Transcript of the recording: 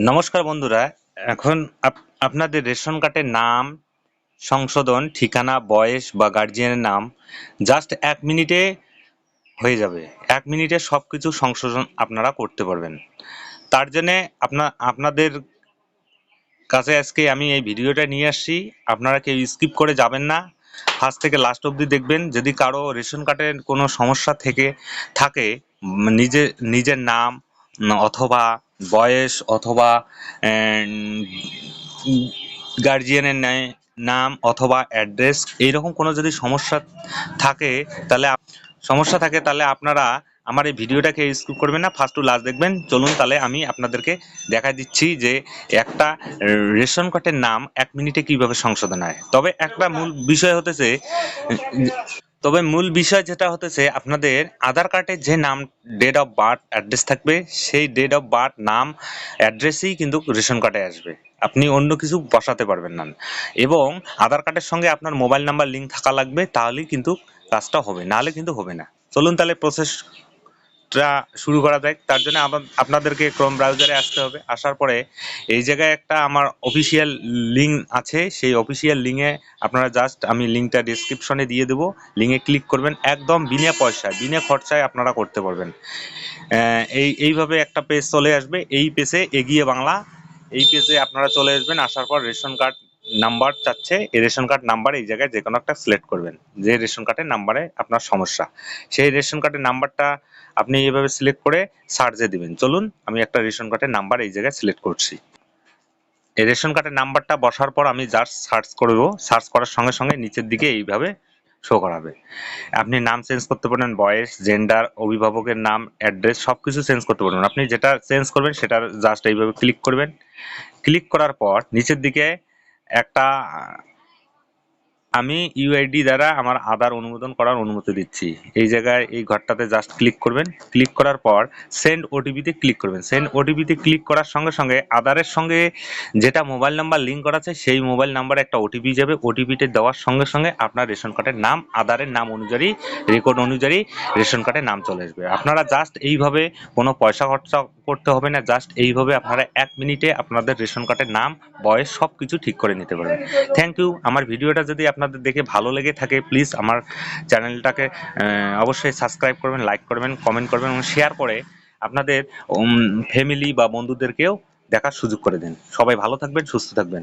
নমস্কার বন্ধুরা, এখন আপ- আপনাদের রেশন কার্ডের নাম, সংশোধন, ঠিকানা, বয়স বা গার্জিয়ানের নাম জাস্ট এক মিনিটে হয়ে যাবে। এক মিনিটে সব কিছু সংশোধন আপনারা করতে পারবেন। তার জন্যে আপনা আপনাদের কাছে আজকে আমি এই ভিডিওটা নিয়ে আসছি। আপনারা কেউ স্কিপ করে যাবেন না। ফার্স্ট থেকে লাস্ট অবধি দেখবেন। যদি কারও রেশন কার্ডের কোনো সমস্যা থেকে থাকে নিজে নিজের নাম, অথবা বয়স অথবা গার্জিয়ানের ন্যায়, নাম অথবা অ্যাড্রেস, এইরকম কোনো যদি সমস্যা থাকে, তাহলে সমস্যা থাকে, তাহলে আপনারা আমার এই ভিডিওটাকে স্কিপ করবেন না, ফার্স্ট টু লাস্ট দেখবেন। চলুন তাহলে আমি আপনাদেরকে দেখা দিচ্ছি যে একটা রেশন কার্ডের নাম এক মিনিটে কীভাবে সংশোধন হয়। তবে একটা মূল বিষয় হতেছে তবে মূল বিষয় যেটা হতেছে, আপনাদের আধার কার্ডের যে নাম ডেট অফ বার্থ অ্যাড্রেস থাকবে, সেই ডেট অফ বার্থ নাম অ্যাড্রেসেই কিন্তু রেশন কার্ডে আসবে। আপনি অন্য কিছু বসাতে পারবেন না। এবং আধার কার্ডের সঙ্গে আপনার মোবাইল নাম্বার লিঙ্ক থাকা লাগবে, তাহলেই কিন্তু কাজটা হবে, নাহলে কিন্তু হবে না। চলুন তাহলে প্রসেসটা শুরু করা যাক। তার জন্য আপনাদেরকে ক্রোম ব্রাউজারে আসতে হবে। আসার পরে এই জায়গায় একটা আমার অফিসিয়াল লিঙ্ক আছে। সেই অফিসিয়াল লিঙ্কে আপনারা জাস্ট আমি লিঙ্কটা ডিসক্রিপশনে দিয়ে দেবো। লিঙ্কে ক্লিক করবেন। একদম বিনা পয়সায়, বিনা খরচায় আপনারা করতে পারবেন। এই, এইভাবে একটা পেজ চলে আসবে। এই পেজে এগিয়ে বাংলা, এই পেজে আপনারা চলে আসবেন। আসার পর রেশন কার্ড নাম্বার চাচ্ছে, এই রেশন কার্ড নাম্বার এই জায়গায় যে কোনো একটা সিলেক্ট করবেন। যে রেশন কার্ডের নাম্বারে আপনার সমস্যা। সেই রেশন কার্ডের নাম্বারটা আপনি এইভাবে সিলেক্ট করে সার্চে দিবেন। চলুন, আমি একটা রেশন কার্ডের নাম্বার এই জায়গায় সিলেক্ট করছি। এই রেশন কার্ডের নাম্বারটা বসার পর আমি জাস্ট সার্চ করব। সার্চ করার সঙ্গে সঙ্গে নিচের দিকে এইভাবে শো করাবে। আপনি নাম চেঞ্জ করতে পারবেন, বয়স জেন্ডার অভিভাবকের নাম অ্যাড্রেস সব কিছু চেঞ্জ করতে পারবেন। আপনি যেটা চেঞ্জ করবেন সেটার জাস্ট এইভাবে ক্লিক করবেন। ক্লিক করার পর নিচের দিকে একটা, আমি ইউআইডি দ্বারা আমার আধার অনুমোদন করার অনুমতি দিচ্ছি। এই জায়গায়, এই ঘরটাতে জাস্ট ক্লিক করবেন। ক্লিক করার পর সেন্ড ওটিপিতে ক্লিক করবেন। সেন্ড ওটিপিতে ক্লিক করার সঙ্গে সঙ্গে আধারের সঙ্গে যেটা মোবাইল নাম্বার লিঙ্ক করা আছে, সেই মোবাইল নাম্বারে একটা ওটিপি যাবে। ওটিপিতে দেওয়ার সঙ্গে সঙ্গে আপনার রেশন কার্ডের নাম, আধারের নাম অনুযায়ী রেকর্ড অনুযায়ী রেশন কার্ডের নাম চলে আসবে। আপনারা জাস্ট এইভাবে কোনো পয়সা খরচা করতে হবে না জাস্ট এইভাবে আপনারা এক মিনিটে আপনাদের রেশন কার্ডের নাম, বয়স সব কিছু ঠিক করে নিতে পারবেন। থ্যাংক ইউ আমার ভিডিওটা যদি আপনাদের দেখে ভালো লেগে থাকে প্লিজ আমার চ্যানেলটাকে অবশ্যই সাবস্ক্রাইব করবেন লাইক করবেন কমেন্ট করবেন এবং শেয়ার করে আপনাদের ফ্যামিলি বা বন্ধুদেরকেও দেখার সুযোগ করে দিন। সবাই ভালো থাকবেন, সুস্থ থাকবেন।